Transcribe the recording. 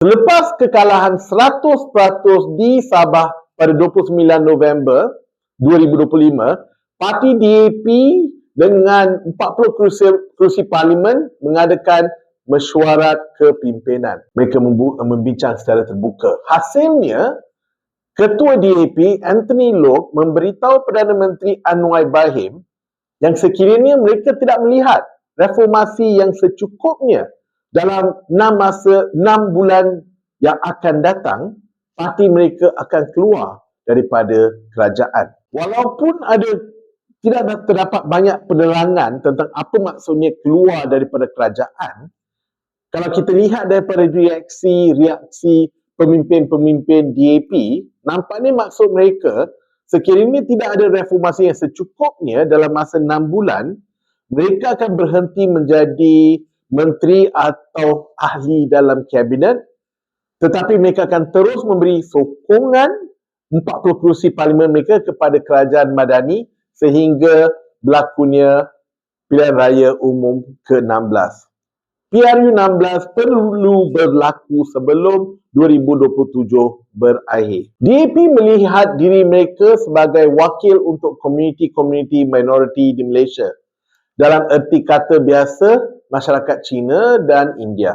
Selepas kekalahan 100% di Sabah pada 29 November 2025, parti DAP dengan 40 kerusi, kerusi parlimen mengadakan mesyuarat kepimpinan. Mereka membincang secara terbuka. Hasilnya, Ketua DAP Anthony Loke memberitahu Perdana Menteri Anwar Ibrahim yang sekiranya mereka tidak melihat reformasi yang secukupnya dalam 6 masa 6 bulan yang akan datang, parti mereka akan keluar daripada kerajaan. Walaupun ada tidak terdapat banyak penerangan tentang apa maksudnya keluar daripada kerajaan, kalau kita lihat daripada reaksi-reaksi pemimpin-pemimpin DAP, nampaknya maksud mereka sekiranya tidak ada reformasi yang secukupnya dalam masa enam bulan, mereka akan berhenti menjadi menteri atau ahli dalam kabinet tetapi mereka akan terus memberi sokongan 40 kerusi parlimen mereka kepada kerajaan madani sehingga berlakunya pilihan raya umum ke-16. PRU 16 perlu berlaku sebelum 2027 berakhir. DAP melihat diri mereka sebagai wakil untuk komuniti-komuniti minoriti di Malaysia. Dalam erti kata biasa, masyarakat Cina dan India.